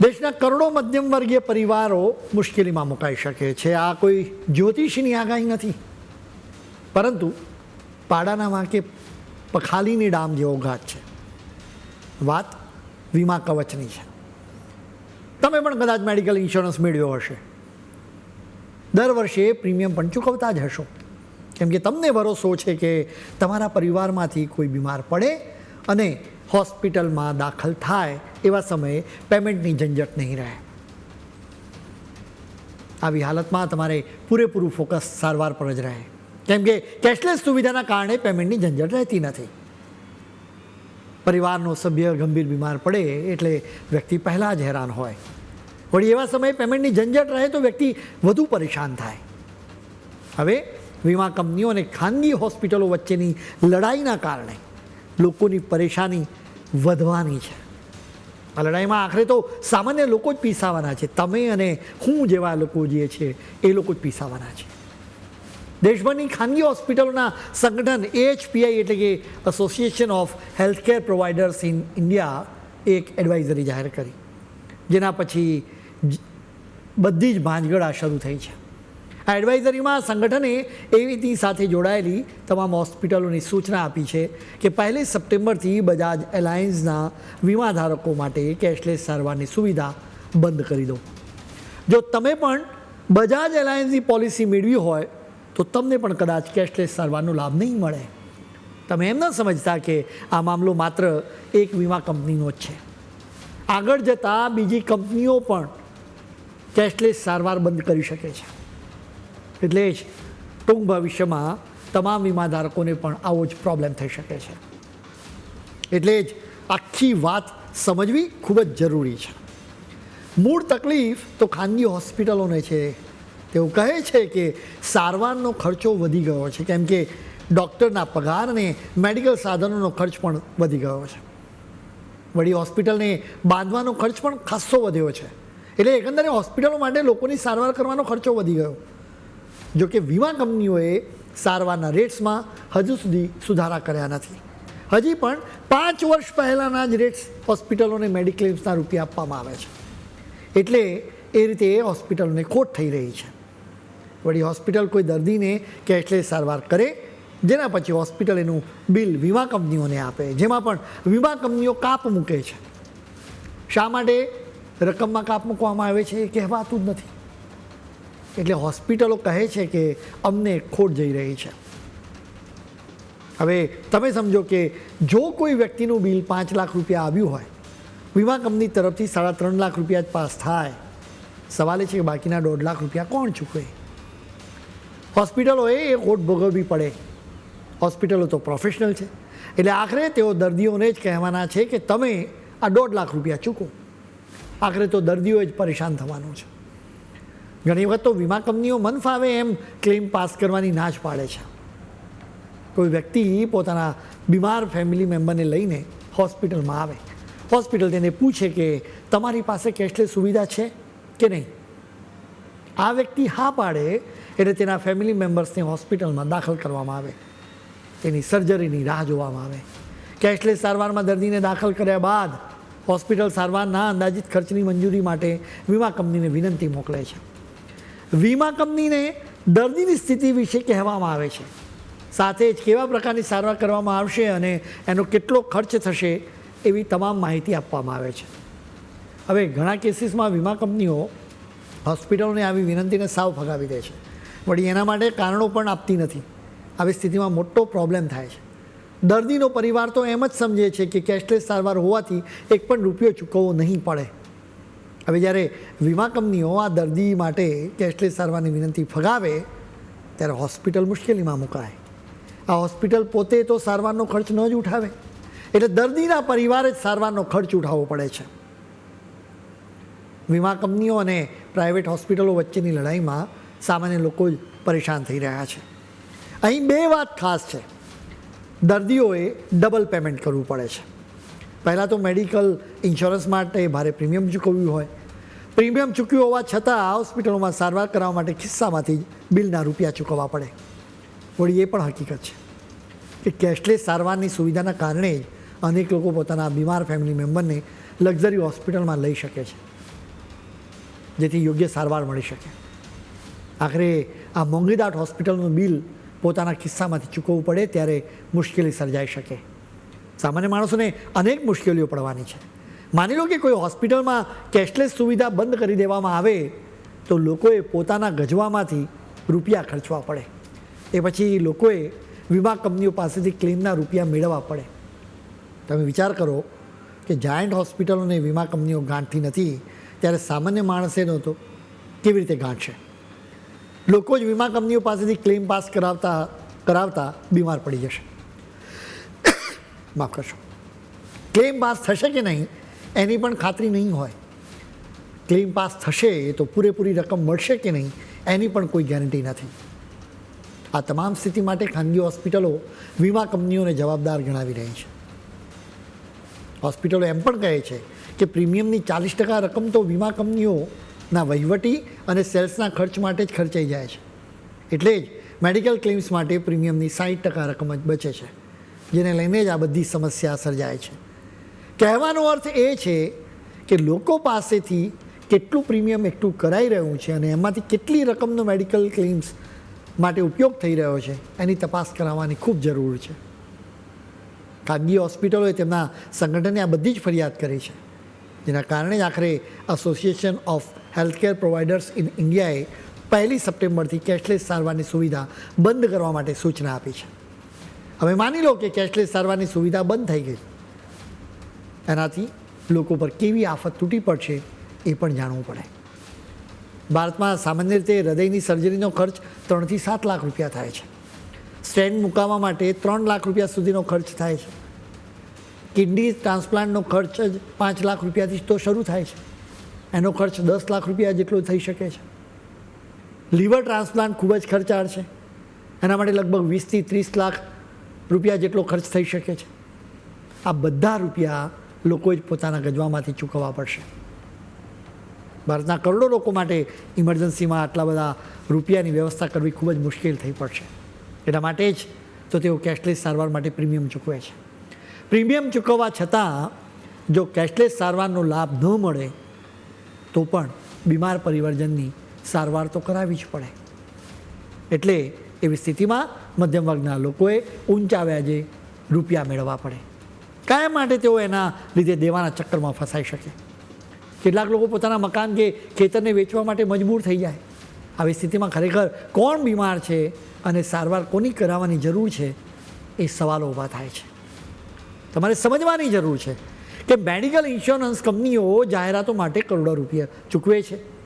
દેશના કરોડો મધ્યમ વર્ગીય પરિવારો મુશ્કેલીમાં મુકાઈ શકે છે. આ કોઈ જ્યોતિષીની આગાહી નથી. પરંતુ પાડાના વાંકે પખાલીની ડામ જેવો ઘાત છે. વાત વીમા કવચની છે. તમે પણ કદાચ મેડિકલ ઇન્સ્યોરન્સ મેળવ્યો હશે. દર વર્ષે પ્રીમિયમ પણ ચૂકવતા જ હશો. કેમ કે તમને ભરોસો છે કે તમારા પરિવારમાંથી કોઈ બીમાર પડે અને હોસ્પિટલમાં દાખલ થાય એવા સમયે પેમેન્ટની ઝંઝટ નહીં રહે. આવી હાલતમાં તમારે પૂરેપૂરું ફોકસ સારવાર પર જ રહે. કેમ કે કેશલેસ સુવિધાના કારણે પેમેન્ટની ઝંઝટ રહેતી નથી. પરિવારનો સભ્ય ગંભીર બીમાર પડે એટલે વ્યક્તિ પહેલાં જ હેરાન હોય. વળી એવા સમયે પેમેન્ટની ઝંઝટ રહે તો વ્યક્તિ વધુ પરેશાન થાય. હવે વીમા કંપનીઓ અને ખાનગી હોસ્પિટલો વચ્ચેની લડાઈના કારણે લોકોની પરેશાની વધવાની છે. આ લડાઈમાં આખરે તો સામાન્ય લોકો જ પીસાવાના છે. તમે અને હું જેવા લોકો જે છે, એ લોકો જ પીસાવાના છે. દેશભરની ખાનગી હોસ્પિટલોના સંગઠન એએચપીઆઈ એટલે કે association of healthcare providers in India એક એડવાઇઝરી જાહેર કરી. જેના પછી બધી જ ભાંજગડ શરૂ થઈ છે. એડવાઇઝરીમાં સંગઠને એવીની સાથે જોડાયેલી તમામ હોસ્પિટલોની સૂચના આપી છે કે પહેલી સપ્ટેમ્બરથી બજાજ એલાયન્સના વીમાધારકો માટે કેશલેસ સારવારની સુવિધા બંધ કરી દો. જો તમે પણ બજાજ એલાયન્સની પોલિસી મેળવી હોય, તો તમને પણ કદાચ કેશલેસ સારવારનો લાભ નહીં મળે. તમે એમ ન સમજતા કે આ મામલો માત્ર એક વીમા કંપનીનો જ છે. આગળ જતાં બીજી કંપનીઓ પણ કેશલેસ સારવાર બંધ કરી શકે છે. એટલે જ ટૂંક ભવિષ્યમાં તમામ વીમાધારકોને પણ આવો જ પ્રોબ્લેમ થઈ શકે છે. એટલે જ આખી વાત સમજવી ખૂબ જ જરૂરી છે. મૂળ તકલીફ તો ખાનગી હોસ્પિટલોને છે. તેઓ કહે છે કે સારવારનો ખર્ચો વધી ગયો છે, કેમ કે ડૉક્ટરના પગાર અને મેડિકલ સાધનોનો ખર્ચ પણ વધી ગયો છે. વળી હોસ્પિટલને બાંધવાનો ખર્ચ પણ ખાસ્સો વધ્યો છે. એટલે એકંદરે હોસ્પિટલો માટે લોકોની સારવાર કરવાનો ખર્ચો વધી ગયો. જો કે વીમા કંપનીઓએ સારવારના રેટ્સમાં હજુ સુધી સુધારા કર્યા નથી. હજી પણ પાંચ વર્ષ પહેલાંના જ રેટ્સ હોસ્પિટલોને મેડિક્લેમ્સના રૂપિયા આપવામાં આવે છે. એટલે એ રીતે એ હોસ્પિટલોને ખોટ થઈ રહી છે. વળી હોસ્પિટલ કોઈ દર્દીને કેશલેસ સારવાર કરે, જેના પછી હોસ્પિટલ એનું બિલ વીમા કંપનીઓને આપે, જેમાં પણ વીમા કંપનીઓ કાપ મૂકે છે. શા માટે રકમમાં કાપ મૂકવામાં આવે છે એ કહેવાતું જ નથી. એટલે હોસ્પિટલો કહે છે કે અમને ખોટ જઈ રહી છે. હવે તમે સમજો કે જો કોઈ વ્યક્તિનું બિલ પાંચ લાખ રૂપિયા આવ્યું હોય, વીમા કંપની તરફથી સાડા ત્રણ લાખ રૂપિયા જ પાસ થાય. સવાલ એ છે કે બાકીના દોઢ લાખ રૂપિયા કોણ ચૂકવે? હોસ્પિટલોએ એ ખોટ ભોગવવી પડે. હોસ્પિટલો તો પ્રોફેશનલ છે. એટલે આખરે તેઓ દર્દીઓને જ કહેવાના છે કે તમે આ દોઢ લાખ રૂપિયા ચૂકો. આખરે તો દર્દીઓએ જ પરેશાન થવાનું છે. ઘણી વખત તો વીમા કંપનીઓ મન ફાવે એમ ક્લેમ પાસ કરવાની ના પાડે છે. કોઈ વ્યક્તિ પોતાના બીમાર ફેમિલી મેમ્બરને લઈને હોસ્પિટલમાં આવે. હોસ્પિટલ તેને પૂછે કે તમારી પાસે કેશલેસ સુવિધા છે કે નહીં? આ વ્યક્તિ હા પાડે એટલે તેના ફેમિલી મેમ્બર્સને હોસ્પિટલમાં દાખલ કરવામાં આવે. તેની સર્જરીની રાહ જોવામાં આવે. કેશલેસ સારવારમાં દર્દીને દાખલ કર્યા બાદ હોસ્પિટલ સારવારના અંદાજિત ખર્ચની મંજૂરી માટે વીમા કંપનીને વિનંતી મોકલે છે. વીમા કંપનીને દર્દીની સ્થિતિ વિશે કહેવામાં આવે છે. સાથે જ કેવા પ્રકારની સારવાર કરવામાં આવશે અને એનો કેટલો ખર્ચ થશે એવી તમામ માહિતી આપવામાં આવે છે. હવે ઘણા કેસીસમાં વીમા કંપનીઓ હોસ્પિટલોને આવી વિનંતીને સાવ ફગાવી દે છે. વળી એના માટે કારણો પણ આપતી નથી. આવી સ્થિતિમાં મોટો પ્રોબ્લેમ થાય છે. દર્દીનો પરિવાર તો એમ જ સમજે છે કે કેશલેસ સારવાર હોવાથી એક પણ રૂપિયો ચૂકવવો નહીં પડે. હવે જ્યારે વીમા કંપનીઓ આ દર્દી માટે કેશલેસ સારવારની વિનંતી ફગાવે, ત્યારે હોસ્પિટલ મુશ્કેલીમાં મુકાય. આ હોસ્પિટલ પોતે તો સારવારનો ખર્ચ ન જ ઉઠાવે. એટલે દર્દીના પરિવારે જ સારવારનો ખર્ચ ઉઠાવવો પડે છે. વીમા કંપનીઓ અને પ્રાઇવેટ હોસ્પિટલો વચ્ચેની લડાઈમાં સામાન્ય લોકો જ પરેશાન થઈ રહ્યા છે. અહીં બે વાત ખાસ છે. દર્દીઓએ ડબલ પેમેન્ટ કરવું પડે છે. પહેલાં તો મેડિકલ ઇન્સ્યોરન્સ માટે ભારે પ્રીમિયમ ચૂકવ્યું હોય. પ્રીમિયમ ચૂક્યું હોવા છતાં આ હોસ્પિટલોમાં સારવાર કરાવવા માટે ખિસ્સામાંથી બિલના રૂપિયા ચૂકવવા પડે. વળી એ પણ હકીકત છે કે કેશલેસ સારવારની સુવિધાના કારણે જ અનેક લોકો પોતાના બીમાર ફેમિલી મેમ્બરને લક્ઝરી હોસ્પિટલમાં લઈ શકે છે. જેથી યોગ્ય સારવાર મળી શકે. આખરે આ મોંઘીદાટ હોસ્પિટલનું બિલ પોતાના ખિસ્સામાંથી ચૂકવવું પડે ત્યારે મુશ્કેલી સર્જાઈ શકે. સામાન્ય માણસોને અનેક મુશ્કેલીઓ પડવાની છે. માની લો કે કોઈ હોસ્પિટલમાં કેશલેસ સુવિધા બંધ કરી દેવામાં આવે, તો લોકોએ પોતાના ગજવામાંથી રૂપિયા ખર્ચવા પડે. એ પછી લોકોએ વીમા કંપનીઓ પાસેથી ક્લેમના રૂપિયા મેળવવા પડે. તમે વિચાર કરો કે જાયન્ટ હોસ્પિટલોને વીમા કંપનીઓ ગાંઠતી નથી, ત્યારે સામાન્ય માણસે નહોતો કેવી રીતે ગાંઠશે? લોકો જ વીમા કંપનીઓ પાસેથી ક્લેમ પાસ કરાવતા કરાવતા બીમાર પડી જશે. માફ કરશો. ક્લેમ પાસ થશે કે નહીં, એની પણ ખાતરી નહીં હોય. ક્લેમ પાસ થશે તો પૂરેપૂરી રકમ મળશે કે નહીં, એની પણ કોઈ ગેરંટી નથી. આ તમામ સ્થિતિ માટે ખાનગી હોસ્પિટલો વીમા કંપનીઓને જવાબદાર ગણાવી રહી છે. હોસ્પિટલો એમ પણ કહે છે કે પ્રીમિયમની ચાલીસ ટકા રકમ તો વીમા કંપનીઓના વહીવટી અને સેલ્સના ખર્ચ માટે જ ખર્ચાઈ જાય છે. એટલે જ મેડિકલ ક્લેમ્સ માટે પ્રીમિયમની સાઠ ટકા રકમ જ બચે છે. જેને લઈને જ આ બધી સમસ્યા સર્જાય છે. કહેવાનો અર્થ એ છે કે લોકો પાસેથી કેટલું પ્રીમિયમ એકઠું કરાઈ રહ્યું છે અને એમાંથી કેટલી રકમનો મેડિકલ ક્લેમ્સ માટે ઉપયોગ થઈ રહ્યો છે, એની તપાસ કરાવવાની ખૂબ જરૂર છે. ખાનગી હોસ્પિટલોએ તેમના સંગઠને આ બધી જ ફરિયાદ કરી છે. જેના કારણે જ આખરે association of healthcare providers in ઇન્ડિયાએ પહેલી સપ્ટેમ્બરથી કેશલેસ સારવારની સુવિધા બંધ કરવા માટે સૂચના આપી છે. હવે માની લો કે કેશલેસ સારવારની સુવિધા બંધ થઈ ગઈ. એનાથી લોકો પર કેવી આફત તૂટી પડશે એ પણ જાણવું પડે. ભારતમાં સામાન્ય રીતે હૃદયની સર્જરીનો ખર્ચ ત્રણથી સાત લાખ રૂપિયા થાય છે. સ્ટેન્ડ મુકાવવા માટે ત્રણ લાખ રૂપિયા સુધીનો ખર્ચ થાય છે. કિડની ટ્રાન્સપ્લાન્ટનો ખર્ચ જ પાંચ લાખ રૂપિયાથી તો શરૂ થાય છે. એનો ખર્ચ દસ લાખ રૂપિયા જેટલો થઈ શકે છે. લીવર ટ્રાન્સપ્લાન્ટ ખૂબ જ ખર્ચાળ છે. એના માટે લગભગ વીસથી ત્રીસ લાખ રૂપિયા જેટલો ખર્ચ થઈ શકે છે. આ બધા રૂપિયા લોકો જ પોતાના ગજવામાંથી ચૂકવવા પડશે. ભારતના કરોડો લોકો માટે ઇમરજન્સીમાં આટલા બધા રૂપિયાની વ્યવસ્થા કરવી ખૂબ જ મુશ્કેલ થઈ પડશે. એટલા માટે જ તો તેઓ કેશલેસ સારવાર માટે પ્રીમિયમ ચૂકવે છે. પ્રીમિયમ ચૂકવવા છતાં જો કેશલેસ સારવારનો લાભ ન મળે, તો પણ બીમાર પરિવર્જનની સારવાર તો કરાવી જ પડે. એટલે એવી સ્થિતિમાં મધ્યમ વર્ગના લોકોએ ઊંચા વ્યાજે રૂપિયા મેળવવા પડે. કાયમ માટે તેઓ એના લીધે દેવાના ચક્કરમાં ફસાઈ શકે. કેટલાક લોકો પોતાના મકાન કે ખેતરને વેચવા માટે મજબૂર થઈ જાય. આવી સ્થિતિમાં ખરેખર કોણ બીમાર છે અને સારવાર કોની કરાવવાની જરૂર છે એ સવાલો ઊભા થાય છે. તમારે સમજવાની જરૂર છે કે મેડિકલ ઇન્સ્યોરન્સ કંપનીઓ જાહેરાતો માટે કરોડો રૂપિયા ચૂકવે છે.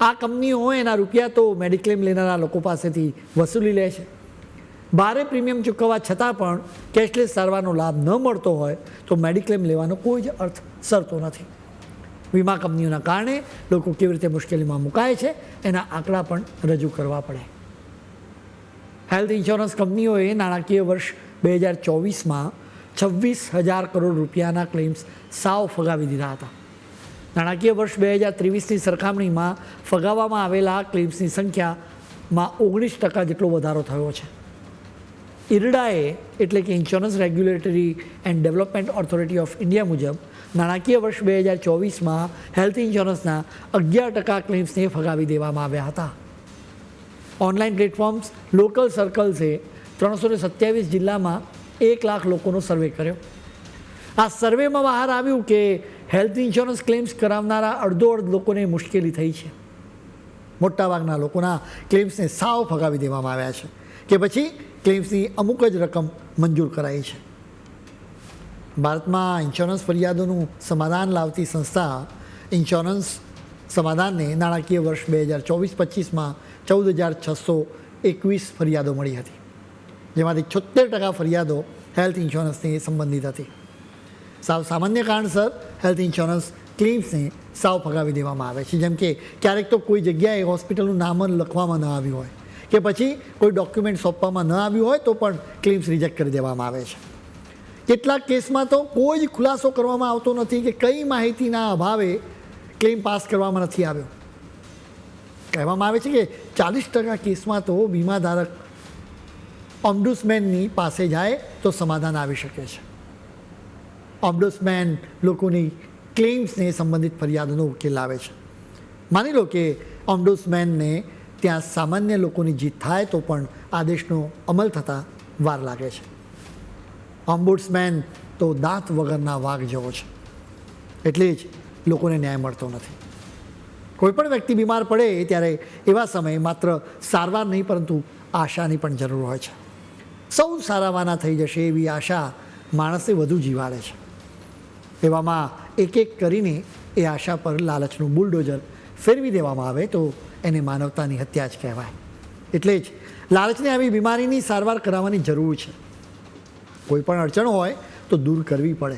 આ કંપનીઓ એના રૂપિયા તો મેડિક્લેમ લેનારા લોકો પાસેથી વસૂલી લે છે. ભારે પ્રીમિયમ ચૂકવવા છતાં પણ કેશલેસ સારવારનો લાભ ન મળતો હોય તો મેડિક્લેમ લેવાનો કોઈ જ અર્થ સરતો નથી. વીમા કંપનીઓના કારણે લોકો કેવી રીતે મુશ્કેલીમાં મુકાય છે એના આંકડા પણ રજૂ કરવા પડે. હેલ્થ ઇન્સ્યોરન્સ કંપનીઓએ નાણાકીય વર્ષ બે હજાર ચોવીસમાં છવ્વીસ હજાર કરોડ રૂપિયાના ક્લેમ્સ સાવ ફગાવી દીધા હતા. નાણાકીય વર્ષ બે હજાર ત્રેવીસની સરખામણીમાં ફગાવવામાં આવેલા ક્લેમ્સની સંખ્યામાં ઓગણીસ ટકા જેટલો વધારો થયો છે. ઇરડાએ એટલે કે insurance regulatory and development authority of India મુજબ નાણાકીય વર્ષ બે હજાર ચોવીસમાં હેલ્થ ઇન્સ્યોરન્સના અગિયાર ટકા ક્લેમ્સને ફગાવી દેવામાં આવ્યા હતા. ઓનલાઈન પ્લેટફોર્મ્સ લોકલ સર્કલ્સે ત્રણસો ને સત્યાવીસ જિલ્લામાં એક લાખ લોકોનો સર્વે કર્યો. આ સર્વેમાં બહાર આવ્યું કે હેલ્થ ઇન્સ્યોરન્સ ક્લેમ્સ કરાવનારા અડધો અડધ લોકોને મુશ્કેલી થઈ છે. મોટાભાગના લોકોના ક્લેમ્સને સાવ ફગાવી દેવામાં આવ્યા છે કે પછી ક્લેમ્સની અમુક જ રકમ મંજૂર કરાઈ છે. ભારતમાં ઇન્સ્યોરન્સ ફરિયાદોનું સમાધાન લાવતી સંસ્થા ઇન્સ્યોરન્સ સમાધાનને નાણાકીય વર્ષ બે હજાર ચોવીસ પચીસમાં ચૌદ હજાર છસો એકવીસ ફરિયાદો મળી હતી. જેમાંથી છોતેર ટકા ફરિયાદો હેલ્થ ઇન્સ્યોરન્સની સંબંધિત હતી. સાવ સામાન્ય કારણસર હેલ્થ ઇન્સ્યોરન્સ ક્લેમ્સને સાવ ફગાવી દેવામાં આવે છે. જેમ કે ક્યારેક તો કોઈ જગ્યાએ હોસ્પિટલનું નામ જ લખવામાં ન આવ્યું હોય કે પછી કોઈ ડોક્યુમેન્ટ સોંપવામાં ન આવ્યું હોય તો પણ ક્લેમ્સ રિજેક્ટ કરી દેવામાં આવે છે. કેટલાક કેસમાં તો કોઈ જ ખુલાસો કરવામાં આવતો નથી કે કઈ માહિતીના અભાવે ક્લેમ પાસ કરવામાં નથી આવ્યો. કહેવામાં આવે છે કે ચાલીસ ટકા કેસમાં તો વીમાધારક ઓમ્બુસમેનની પાસે જાય તો સમાધાન આવી શકે છે. ઓમ્બુડસમેન લોકોની ક્લેમ્સને સંબંધિત ફરિયાદોનો ઉકેલ લાવે છે. માની લો કે ઓમ્બુડસમેનને ત્યાં સામાન્ય લોકોની જીત થાય તો પણ આદેશનો અમલ થતાં વાર લાગે છે. ઓમ્બુડસમેન તો દાંત વગરના વાઘ જેવો છે. એટલે જ લોકોને ન્યાય મળતો નથી. કોઈપણ વ્યક્તિ બીમાર પડે ત્યારે એવા સમયે માત્ર સારવાર નહીં પરંતુ આશાની પણ જરૂર હોય છે. સૌ સારાવાના થઈ જશે એવી આશા માણસે વધુ જીવાડે છે. એવામાં એક એક કરીને એ આશા પર લાલચનું બુલડોઝર ફેરવી દેવામાં આવે તો એને માનવતાની હત્યા જ કહેવાય. એટલે જ લાલચને આવી બીમારીની સારવાર કરાવવાની જરૂર છે. કોઈ પણ અડચણ હોય તો દૂર કરવી પડે.